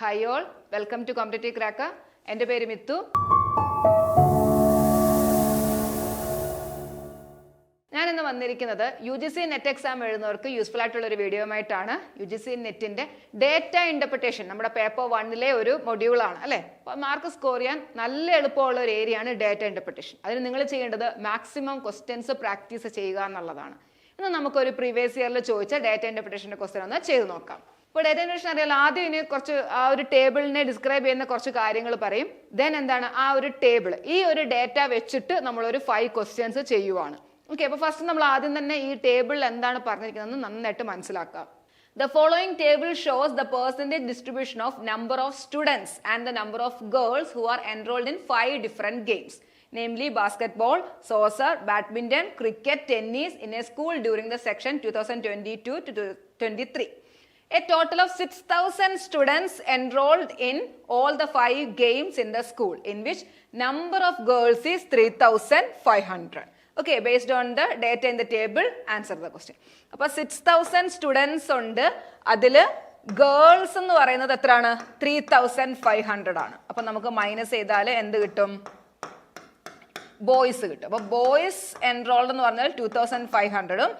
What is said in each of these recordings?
Hi all welcome to competitive crack എന്റെ പേര് മിത്തു. ഞാനിന്ന് വന്നിരിക്കുന്നത് U G C net exam എഴുതുന്നവർക്ക് useful ആയിട്ടുള്ള ഒരു വീഡിയോയുമായിട്ടാണ് യു ജി സി നെറ്റിന്റെ ഡേറ്റ ഇന്റർപ്രിട്ടേഷൻ നമ്മുടെ പേപ്പർ വണ്ണിലെ ഒരു മൊഡ്യൂളാണ് അല്ലേ? അപ്പോൾ മാർക്ക് സ്കോർ ചെയ്യാൻ നല്ല എളുപ്പമുള്ള ഒരു ഏരിയയാണ് ഡേറ്റ ഇന്റർപ്രിട്ടേഷൻ അതിന് നിങ്ങൾ ചെയ്യേണ്ടത് മാക്സിമം ക്വസ്റ്റ്യൻസ് പ്രാക്ടീസ് ചെയ്യുക എന്നുള്ളതാണ്. ഇന്ന് നമുക്കൊരു പ്രീവിയസ് ഇയറിൽ ചോദിച്ച ഡേറ്റ ഇന്റർപ്രിട്ടേഷന്റെ ക്വസ്റ്റ്യൻ ഒന്ന് ചെയ്ത് നോക്കാം. ഇപ്പോൾ ഡേറ്റ ഇൻവെൻഷൻ അറിയാലോ ആദ്യം ഇനി കുറച്ച് ആ ഒരു ടേബിളിനെ ഡിസ്ക്രൈബ് ചെയ്യുന്ന കുറച്ച് കാര്യങ്ങൾ പറയും. ദെൻ എന്താണ്? ആ ഒരു ടേബിൾ ഈ ഒരു ഡേറ്റ വെച്ചിട്ട് നമ്മളൊരു ഫൈവ് ക്വസ്റ്റ്യൻസ് ചെയ്യുവാണ്. ഓക്കെ അപ്പോൾ ഫസ്റ്റ് നമ്മൾ ആദ്യം തന്നെ ഈ ടേബിളിൽ എന്താണ് പറഞ്ഞിരിക്കുന്നത് നന്നായിട്ട് മനസ്സിലാക്കാം. The following table shows the percentage distribution of number of students and the number of girls who are enrolled in five different games namely basketball, saucer, badminton, cricket, tennis in a school during the section 2022 to 23. A total of 6,000 students enrolled in all the five games in the school, in which number of girls is 3,500. Okay based on the data in the table answer the question അപ്പൊ six thousand students ഉണ്ട്. അതിൽ girls എന്ന് പറയുന്നത് എത്രയാണ്? Three thousand five hundred ആണ്. അപ്പൊ നമുക്ക് minus ചെയ്താൽ എന്ത് കിട്ടും? ബോയ്സ് കിട്ടും. അപ്പൊ ബോയ്സ് എൻറോൾഡ് എന്ന് പറഞ്ഞാൽ ടു തൗസൻഡ് ഫൈവ് ഹൺഡ്രഡും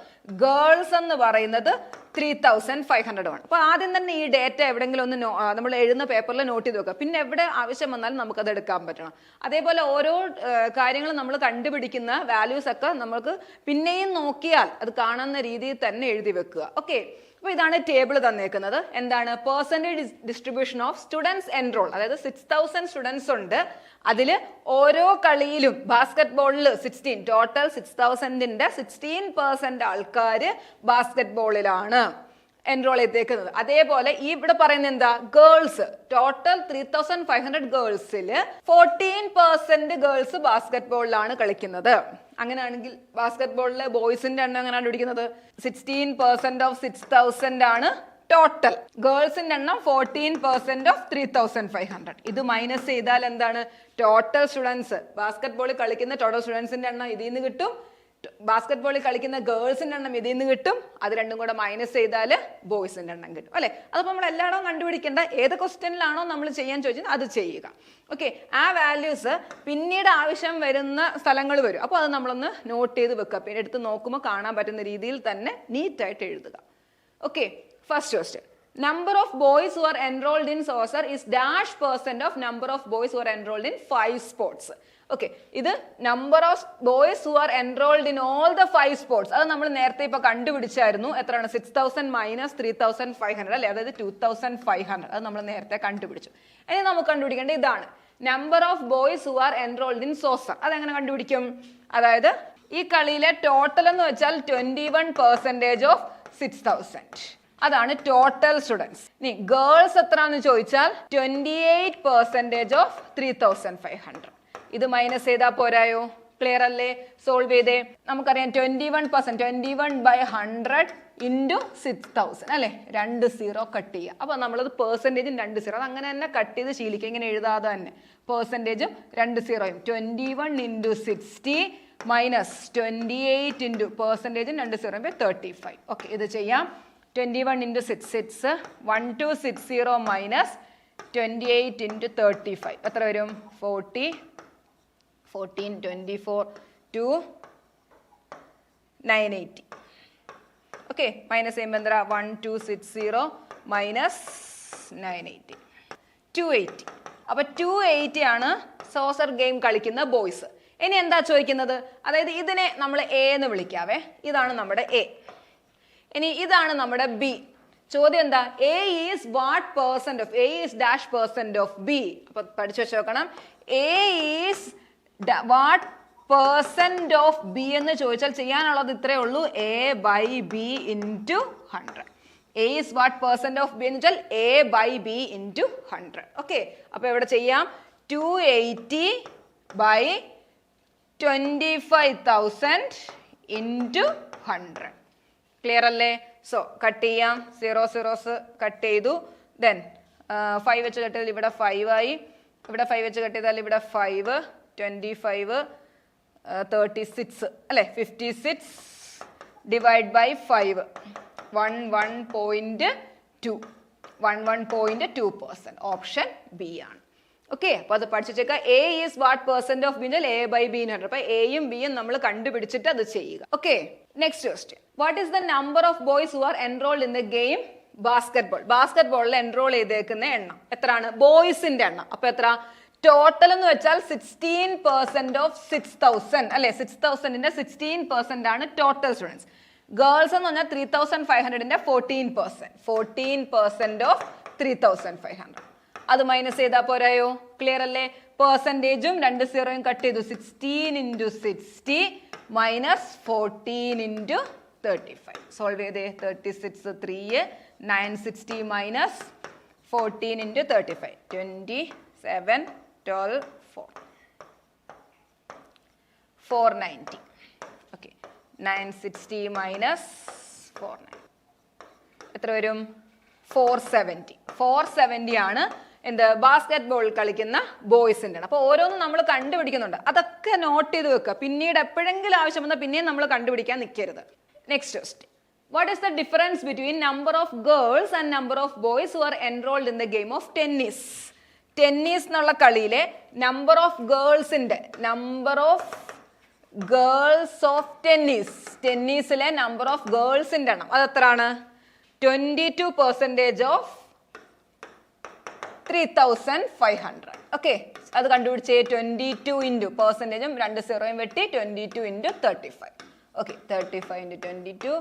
ഗേൾസ് എന്ന് പറയുന്നത് ത്രീ തൗസൻഡ് ഫൈവ് ഹൺഡ്രഡും ആണ്. അപ്പോൾ ആദ്യം തന്നെ ഈ ഡേറ്റ എവിടെയെങ്കിലും ഒന്ന് നമ്മൾ എഴുതുന്ന പേപ്പറിൽ നോട്ട് ചെയ്ത് വെക്കുക. പിന്നെ എവിടെ ആവശ്യം വന്നാലും നമുക്കത് എടുക്കാൻ പറ്റണം. അതേപോലെ ഓരോ കാര്യങ്ങളും നമ്മൾ കണ്ടുപിടിക്കുന്ന വാല്യൂസ് ഒക്കെ നമുക്ക് പിന്നെയും നോക്കിയാൽ അത് കാണുന്ന രീതിയിൽ തന്നെ എഴുതി വെക്കുക. ഓക്കെ അപ്പോൾ ഇതാണ് ടേബിൾ തന്നേക്കുന്നത്. എന്താണ്? Percentage distribution of students enrol അതായത് സിക്സ് തൗസൻഡ് സ്റ്റുഡൻസ് ഉണ്ട്. അതിൽ ഓരോ കളിയിലും ബാസ്കറ്റ് ബോളിൽ സിക്സ്റ്റീൻ ടോട്ടൽ സിക്സ് തൗസൻഡിന്റെ സിക്സ്റ്റീൻ പെർസെന്റ് ആൾക്കാർ ബാസ്കറ്റ് ബോളിലാണ് എൻറോൾ ചെയ്തേക്കുന്നത്. അതേപോലെ ഈ ഇവിടെ പറയുന്ന എന്താ? Girls total three thousand five hundred ഗേൾസിൽ fourteen percent girls basket ബോളിലാണ് കളിക്കുന്നത്. അങ്ങനെയാണെങ്കിൽ ബാസ്കറ്റ് ബോളിലെ ബോയ്സിന്റെ എണ്ണം എങ്ങനെയാണ് പിടിക്കുന്നത്? Sixteen percent of six thousand ആണ് ടോട്ടൽ ഗേൾസിന്റെ എണ്ണം fourteen percent of three thousand five hundred ഇത് മൈനസ് ചെയ്താൽ എന്താണ്? ടോട്ടൽ സ്റ്റുഡൻസ് ബാസ്കറ്റ് ബോളിൽ കളിക്കുന്ന ടോട്ടൽ സ്റ്റുഡൻസിന്റെ എണ്ണം ഇതിൽ നിന്ന് കിട്ടും. ബാസ്കറ്റ് ബോളിൽ കളിക്കുന്ന ഗേൾസിന്റെ എണ്ണം ഇതിൽ നിന്ന് കിട്ടും. അത് രണ്ടും കൂടെ മൈനസ് ചെയ്താൽ ബോയ്സിന്റെ എണ്ണം കിട്ടും. അല്ലെ? അതിപ്പോൾ നമ്മൾ എല്ലായിടവും കണ്ടുപിടിക്കേണ്ട ഏത് ക്വസ്റ്റ്യനിലാണോ നമ്മൾ ചെയ്യാൻ ചോദിച്ചത് അത് ചെയ്യുക. ഓക്കെ ആ വാല്യൂസ് പിന്നീട് ആവശ്യം വരുന്ന സ്ഥലങ്ങൾ വരും. അപ്പോൾ അത് നമ്മളൊന്ന് നോട്ട് ചെയ്ത് വെക്കുക. പിന്നെ എടുത്ത് നോക്കുമ്പോൾ കാണാൻ പറ്റുന്ന രീതിയിൽ തന്നെ നീറ്റായിട്ട് എഴുതുക. Okay first question number of boys who are enrolled in soccer is dash percent of number of boys who are enrolled in five sports okay ഇത് number of boys who are enrolled in all the five sports അത് നമ്മൾ നേരത്തെ ഇപ്പൊ കണ്ടുപിടിച്ചായിരുന്നു. എത്രയാണ്? Six thousand minus three thousand five hundred അല്ലെ? അതായത് to thousand five hundred അത് നമ്മൾ നേരത്തെ കണ്ടുപിടിച്ചു. ഇനി നമുക്ക് കണ്ടുപിടിക്കേണ്ട ഇതാണ്. Number of boys who are enrolled in soccer അതെങ്ങനെ കണ്ടുപിടിക്കും? അതായത് ഈ കളിയിലെ ടോട്ടൽ എന്ന് വെച്ചാൽ twenty one percentage of six thousand അതാണ് ടോട്ടൽ സ്റ്റുഡൻസ് ഇനി ഗേൾസ് എത്രയാന്ന് ചോദിച്ചാൽ twenty eight percentage of three thousand five hundred ഇത് മൈനസ് ചെയ്താൽ പോരായോ? ക്ലിയർ അല്ലേ? സോൾവ് ചെയ്തേ. നമുക്കറിയാം twenty one percent twenty one by hundred into six thousand അല്ലേ? രണ്ട് സീറോ കട്ട് ചെയ്യുക. അപ്പോൾ നമ്മളത് പെർസെന്റേജും രണ്ട് സീറോ അത് അങ്ങനെ തന്നെ കട്ട് ചെയ്ത് ശീലിക്കുക. ഇങ്ങനെ എഴുതാതെ തന്നെ. പെർസെന്റേജും രണ്ട് സീറോയും twenty one into sixty minus twenty eight into പെർസെന്റേജും രണ്ട് സീറോ തേർട്ടി ഫൈവ് ഓക്കെ ഇത് ചെയ്യാം. Twenty one into six six one two six zero minus twenty eight into thirty five എത്ര വരും? Forty fourteen twenty four two nine eighty okay minus ചെയ്യുമ്പോൾ എന്താ one two six zero minus nine eighty two eighty അപ്പോൾ two eighty ആണ് soccer game കളിക്കുന്ന boys. ഇനി എന്താ ചോദിക്കുന്നത്? അതായത് ഇതിനെ നമ്മൾ എ എന്ന് വിളിക്കാവേ. ഇതാണ് നമ്മുടെ എ ഇനി ഇതാണ് നമ്മുടെ ബി ചോദ്യം എന്താ? A is what percent of A is dash percent of B അപ്പൊ പഠിച്ചു വെച്ച് നോക്കണം. A is what percent of B എന്ന് ചോദിച്ചാൽ ചെയ്യാനുള്ളത് ഇത്രേ ഉള്ളൂ. A by B into hundred A is what percent of B എന്ന് വെച്ചാൽ A by B into hundred okay അപ്പൊ ഇവിടെ ചെയ്യാം? Two eighty by twenty five thousand into hundred clear അല്ലേ? സോ കട്ട് ചെയ്യാം. സീറോ സീറോസ് കട്ട് ചെയ്തു. Then five വെച്ച് cut ചെയ്താൽ ഇവിടെ ഫൈവ് ആയി. ഇവിടെ ഫൈവ് വെച്ച് കട്ട് ചെയ്താൽ ഇവിടെ five twenty five thirty six അല്ലേ? Fifty six divide by five one one point two one one point two percent option B ആണ്. ഓക്കെ അപ്പൊ അത് പഠിച്ചേക്ക A is what percent of ബിഞ്ചൽ A by B എന്ന് അപ്പൊ എയും ബിയും നമ്മൾ കണ്ടുപിടിച്ചിട്ട് അത് ചെയ്യുക. Okay next question what is the number of boys who are enrolled in the game basketball basket ബോളിൽ എൻറോൾ ചെയ്തേക്കുന്ന എണ്ണം. എത്രയാണ്? ബോയ്സിന്റെ എണ്ണം. അപ്പൊ എത്ര? ടോട്ടൽ എന്ന് വെച്ചാൽ sixteen percent of six thousand അല്ലെ? സിക്സ് തൗസൻഡിന്റെ സിക്സ്റ്റീൻ പെർസെന്റ് ആണ് ടോട്ടൽ സ്റ്റുഡൻസ് ഗേൾസ് എന്ന് പറഞ്ഞാൽ three thousand five ഹൺഡ്രഡിന്റെ fourteen percent fourteen percent of three thousand five hundred അത് മൈനസ് ചെയ്താൽ പോരായോ? ക്ലിയർ അല്ലേ? പെർസെന്റേജും രണ്ട് സീറോയും കട്ട് ചെയ്തു. Sixteen into sixty minus fourteen into thirty five solve ചെയ്തേ. Thirty six three nine sixty minus fourteen into thirty five twenty seven twelve four four ninety okay nine sixty minus four nine എത്ര വരും? Four seventy four seventy ആണ് എന്ത് basket ball കളിക്കുന്ന ബോയ്സിന്റെ അപ്പോൾ ഓരോന്നും നമ്മൾ കണ്ടുപിടിക്കുന്നുണ്ട്. അതൊക്കെ നോട്ട് ചെയ്ത് വെക്കുക. പിന്നീട് എപ്പോഴെങ്കിലും ആവശ്യം വന്നാൽ പിന്നെയും നമ്മൾ കണ്ടുപിടിക്കാൻ നിൽക്കരുത് next question what is the difference between number of girls and number of boys who are enrolled in the game of tennis tennis എന്നുള്ള കളിയിലെ number of ഗേൾസിന്റെ number of girls of tennis ടെന്നീസിലെ number of ഗേൾസിന്റെ എണ്ണം അത് എത്രയാണ് twenty two percentage of three thousand five hundred okay അത് കണ്ടുപിടിച്ച് twenty two into പെർസെന്റേജും രണ്ട് സീറോയും വെട്ടി twenty two into thirty five okay thirty five into twenty two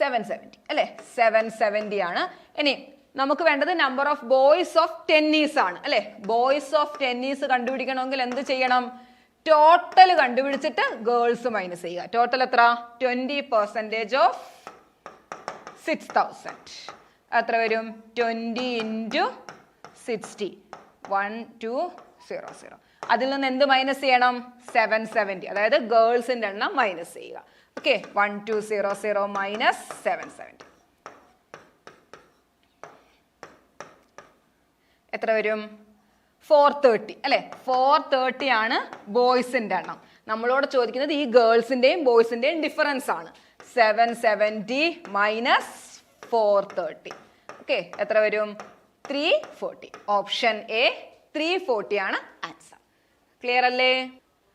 seven seventy അല്ലേ? സെവൻ സെവന്റി ആണ്. ഇനി നമുക്ക് വേണ്ടത് number of boys of tennis ആണ്. അല്ലേ? ബോയ്സ് ഓഫ് ടെന്നീസ് കണ്ടുപിടിക്കണമെങ്കിൽ എന്ത് ചെയ്യണം? ടോട്ടൽ കണ്ടുപിടിച്ചിട്ട് ഗേൾസ് മൈനസ് ചെയ്യുക. ടോട്ടൽ എത്ര? Twenty percentage of six thousand എത്ര വരും? Twenty into sixty one two zero zero അതിൽ നിന്ന് എന്ത് മൈനസ് ചെയ്യണം? സെവൻ സെവന്റി അതായത് ഗേൾസിന്റെ എണ്ണം മൈനസ് ചെയ്യുക. Okay one two zero zero minus seven seventy എത്ര വരും? ഫോർ തേർട്ടി അല്ലെ? ഫോർ തേർട്ടി ആണ് ബോയ്സിന്റെ എണ്ണം. നമ്മളോട് ചോദിക്കുന്നത് ഈ ഗേൾസിന്റെയും ബോയ്സിന്റെയും ഡിഫറൻസ് ആണ്. Seven seventy minus four thirty okay എത്ര വരും? Three forty option A three forty ആണ് ആൻസർ ക്ലിയർ അല്ലേ?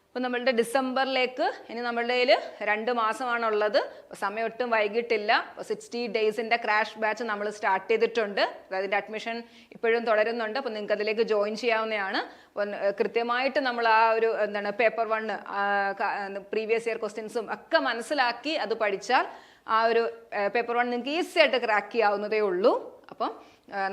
അപ്പൊ നമ്മളുടെ ഡിസംബറിലേക്ക് ഇനി നമ്മളുടെ കയ്യിൽ രണ്ട് മാസമാണുള്ളത്. സമയം ഒട്ടും വൈകിട്ടില്ല. സിക്സ്റ്റി ഡേയ്സിന്റെ ക്രാഷ് ബാച്ച് നമ്മൾ സ്റ്റാർട്ട് ചെയ്തിട്ടുണ്ട്. അതിന്റെ അഡ്മിഷൻ ഇപ്പോഴും തുടരുന്നുണ്ട്. അപ്പൊ നിങ്ങൾക്ക് അതിലേക്ക് ജോയിൻ ചെയ്യാവുന്നതാണ്. അപ്പോൾ കൃത്യമായിട്ട് നമ്മൾ ആ ഒരു എന്താണ് പേപ്പർ വണ്ണ് പ്രീവിയസ് ഇയർ ക്വസ്റ്റ്യൻസും ഒക്കെ മനസ്സിലാക്കി അത് പഠിച്ചാൽ ആ ഒരു പേപ്പർ വൺ നിങ്ങൾക്ക് ഈസി ആയിട്ട് ക്രാക്ക് ചെയ്യാവുന്നതേ ഉള്ളൂ. അപ്പം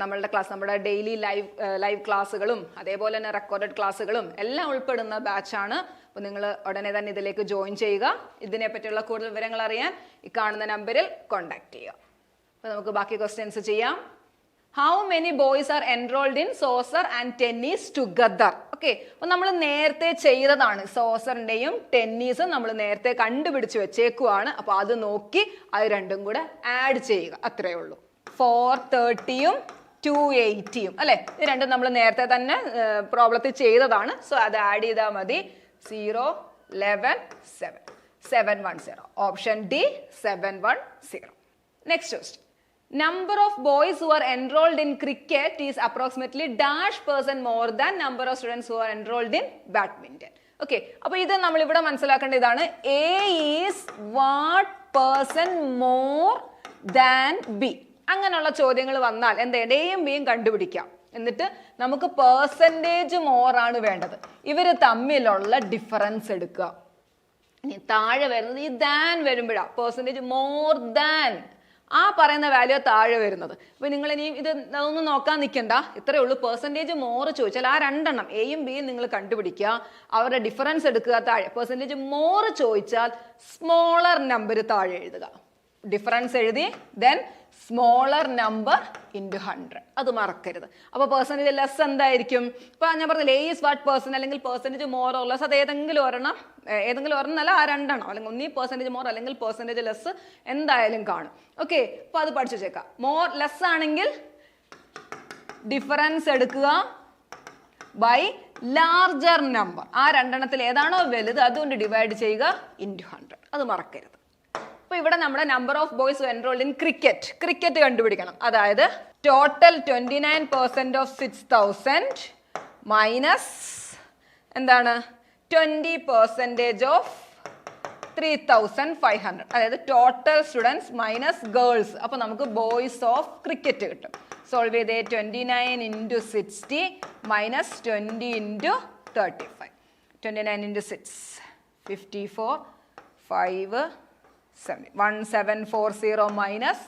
നമ്മളുടെ ക്ലാസ് നമ്മുടെ ഡെയിലി ലൈവ് ലൈവ് ക്ലാസ്സുകളും അതേപോലെ തന്നെ റെക്കോർഡഡ് ക്ലാസ്സുകളും എല്ലാം ഉൾപ്പെടുന്ന ബാച്ചാണ് അപ്പോൾ നിങ്ങൾ ഉടനെ തന്നെ ഇതിലേക്ക് ജോയിൻ ചെയ്യുക. ഇതിനെപ്പറ്റിയുള്ള കൂടുതൽ വിവരങ്ങൾ അറിയാൻ ഈ കാണുന്ന നമ്പറിൽ കോൺടാക്ട് ചെയ്യുക. അപ്പോൾ നമുക്ക് ബാക്കി ക്വസ്റ്റ്യൻസ് ചെയ്യാം. How many boys are enrolled in soccer and tennis together okay അപ്പൊ നമ്മൾ നേരത്തെ ചെയ്തതാണ്. സോസറിന്റെയും ടെന്നീസും നമ്മൾ നേരത്തെ കണ്ടുപിടിച്ച് വെച്ചേക്കുവാണ്. അപ്പൊ അത് നോക്കി അത് രണ്ടും കൂടെ ആഡ് ചെയ്യുക. അത്രയേ ഉള്ളൂ. ഫോർ തേർട്ടിയും ടു എയ്റ്റിയും അല്ലെ? ഇത് രണ്ടും നമ്മൾ നേരത്തെ തന്നെ പ്രോബ്ലത്തിൽ ചെയ്തതാണ്. സോ അത് ആഡ് ചെയ്താൽ മതി. Zero eleven seven seven one zero option D seven one zero next question number of boys who are enrolled in cricket is approximately dash percent more than number of students who are enrolled in badminton. Okay അപ്പൊ ഇത് നമ്മൾ ഇവിടെ മനസ്സിലാക്കേണ്ട ഇതാണ്. A is what percent more than B അങ്ങനെയുള്ള ചോദ്യങ്ങൾ വന്നാൽ എന്താ എയും ബിയും കണ്ടുപിടിക്കാം. എന്നിട്ട് നമുക്ക് പേഴ്സന്റേജ് മോറാണ് വേണ്ടത്. ഇവർ തമ്മിലുള്ള ഡിഫറൻസ് എടുക്കുക. ഇനി താഴെ വരുന്നത് ഈ ദാൻ വരുമ്പോഴാണ് പേഴ്സന്റേജ് മോർ ദാൻ ആ പറയുന്ന വാല്യൂ താഴെ വരുന്നത്. അപ്പൊ നിങ്ങൾ ഇനിയും ഇത് ഒന്നും നോക്കാൻ നിൽക്കണ്ട ഇത്രയേ ഉള്ളൂ. പെർസെന്റേജ് മോർ ചോദിച്ചാൽ ആ രണ്ടെണ്ണം എയും ബിയും നിങ്ങൾ കണ്ടുപിടിക്കുക. അവരുടെ ഡിഫറൻസ് എടുക്കുക. താഴെ പെർസെന്റേജ് മോർ ചോദിച്ചാൽ സ്മോളർ നമ്പർ താഴെ എഴുതുക. ഡിഫറൻസ് എഴുതി then smaller number into hundred അത് മറക്കരുത്. അപ്പോൾ പെർസെന്റേജ് ലെസ് എന്തായിരിക്കും? ഇപ്പോൾ ഞാൻ പറഞ്ഞില്ല ലേസ് വാട്ട് പേഴ്സൺ അല്ലെങ്കിൽ പെർസെന്റേജ് മോർ ഓർ ലെസ് അത് ഏതെങ്കിലും ഒരെണ്ണം ഏതെങ്കിലും ഒരെണ്ണം അല്ല ആ രണ്ടെണ്ണം. അല്ലെങ്കിൽ ഒന്നീ പെർസെന്റേജ് മോർ അല്ലെങ്കിൽ പെർസെന്റേജ് ലെസ് എന്തായാലും കാണും. ഓക്കെ അപ്പോൾ അത് പഠിച്ചു വെച്ചേക്കാം. മോർ ലെസ് ആണെങ്കിൽ ഡിഫറൻസ് എടുക്കുക ബൈ ലാർജർ നമ്പർ ആ രണ്ടെണ്ണത്തിൽ ഏതാണോ വലുത് അതുകൊണ്ട് ഡിവൈഡ് ചെയ്യുക ഇന്റു ഹൺഡ്രഡ് അത് മറക്കരുത്. ഇവിടെ നമ്മുടെ number of boys enrolled in cricket cricket കണ്ടുപിടിക്കണം. അതായത് total twenty nine percent of six thousand minus എന്താണ്? Twenty percentage of three thousand five hundred അതായത് ടോട്ടൽ സ്റ്റുഡൻസ് മൈനസ് ഗേൾസ് അപ്പോൾ നമുക്ക് ബോയ്സ് ഓഫ് ക്രിക്കറ്റ് കിട്ടും. സോൾവ് ചെയ്തേ twenty nine into sixty minus twenty into thirty five twenty nine into six fifty four five seven one seven four zero minus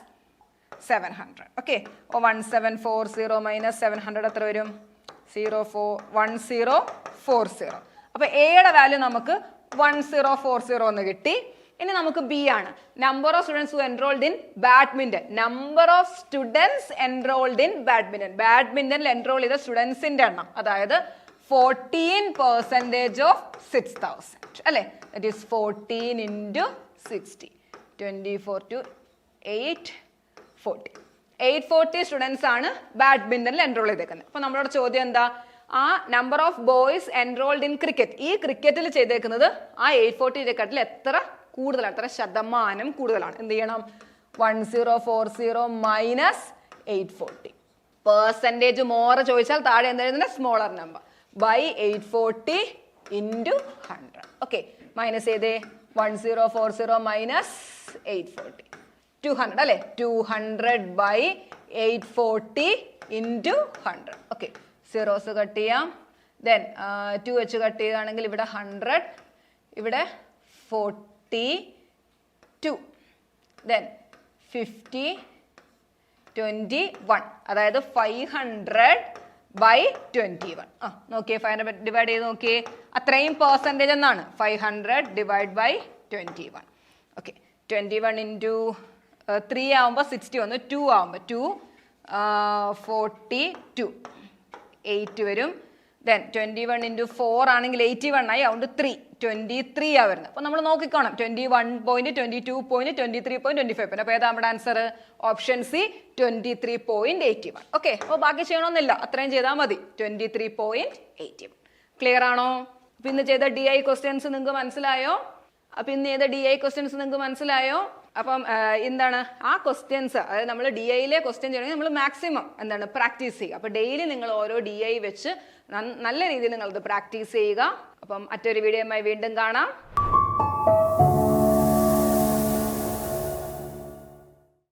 seven hundred okay oh one seven four zero minus seven hundred എത്ര വരും? Zero four one zero four zero അപ്പോൾ എയുടെ value നമുക്ക് one zero four zero എന്ന് കിട്ടി. ഇനി നമുക്ക് B ആണ്. Number of students who enrolled in badminton number of students enrolled in badminton ബാഡ്മിന്റണിൽ എൻറോൾ ചെയ്ത സ്റ്റുഡൻസിന്റെ എണ്ണം. അതായത് fourteen percentage of six thousand അല്ലേ? That is fourteen into sixty twenty four two eight forty eight forty students ആണ് ബാഡ്മിന്റണിൽ enrol ചെയ്തേക്കുന്നത്. അപ്പൊ നമ്മളോട് ചോദ്യം എന്താ? ആ number of boys enrolled in cricket ഈ ക്രിക്കറ്റിൽ ചെയ്തേക്കുന്നത് ആ എയ്റ്റ് ഫോർട്ടിയെക്കാട്ടിൽ എത്ര കൂടുതലാണ്? എത്ര ശതമാനം കൂടുതലാണ്? എന്ത് ചെയ്യണം? One zero four zero minus eight forty percentage more ചോദിച്ചാൽ താഴെ എന്താ smaller number by eight forty into hundred okay minus ചെയ്തേ one zero four zero minus eight forty two hundred അല്ലേ? Two hundred by eight forty into hundred okay zeros cut ചെയ്യാം. Then two വെച്ച് cut ചെയ്യുകയാണെങ്കിൽ ഇവിടെ hundred ഇവിടെ forty two then fifty twenty one അതായത് five hundred by twenty one ആ നോക്കിയേ five hundred divide ചെയ്ത് നോക്കിയേ. അത്രയും പെർസെന്റേജ് എന്നാണ്. Five hundred divide by twenty one okay twenty one into three ആകുമ്പോൾ സിക്സ്റ്റി വന്നു. ടു ആകുമ്പോൾ ടു ഫോർട്ടി ടു എയ്റ്റ് വരും. Then twenty one into four ആണെങ്കിൽ എയ്റ്റി വൺ ആയി. അതുകൊണ്ട് ത്രീ ട്വന്റി ത്രീ ആ വരുന്നത്. അപ്പോൾ നമ്മൾ നോക്കിക്കോണം. Twenty one point twenty two point twenty three point twenty five അപ്പോൾ ഏതാ നമ്മുടെ answer option C twenty three point eighty one okay അപ്പോൾ ബാക്കി ചെയ്യണമെന്നില്ല അത്രയും ചെയ്താൽ മതി. Twenty three point eighty one clear ആണോ? അപ്പോൾ ഇന്ന് ചെയ്ത ഡി ഐ ക്വസ്റ്റ്യൻസ് നിങ്ങൾക്ക് മനസ്സിലായോ? അപ്പൊ ഇന്ന് ഏത് ഡി ഐ ക്വസ്റ്റ്യൻസ് നിങ്ങൾക്ക് മനസ്സിലായോ? അപ്പം എന്താണ്? ആ ക്വസ്റ്റ്യൻസ് അതായത് നമ്മൾ ഡി ഐയിലെ ക്വസ്റ്റ്യൻ ചെയ്യണമെങ്കിൽ നമ്മൾ മാക്സിമം എന്താണ്? പ്രാക്ടീസ് ചെയ്യുക. അപ്പോൾ ഡെയിലി നിങ്ങൾ ഓരോ ഡി ഐ വെച്ച് നല്ല രീതിയിൽ നിങ്ങളത് പ്രാക്ടീസ് ചെയ്യുക. അപ്പം മറ്റൊരു വീഡിയോയുമായി വീണ്ടും കാണാം.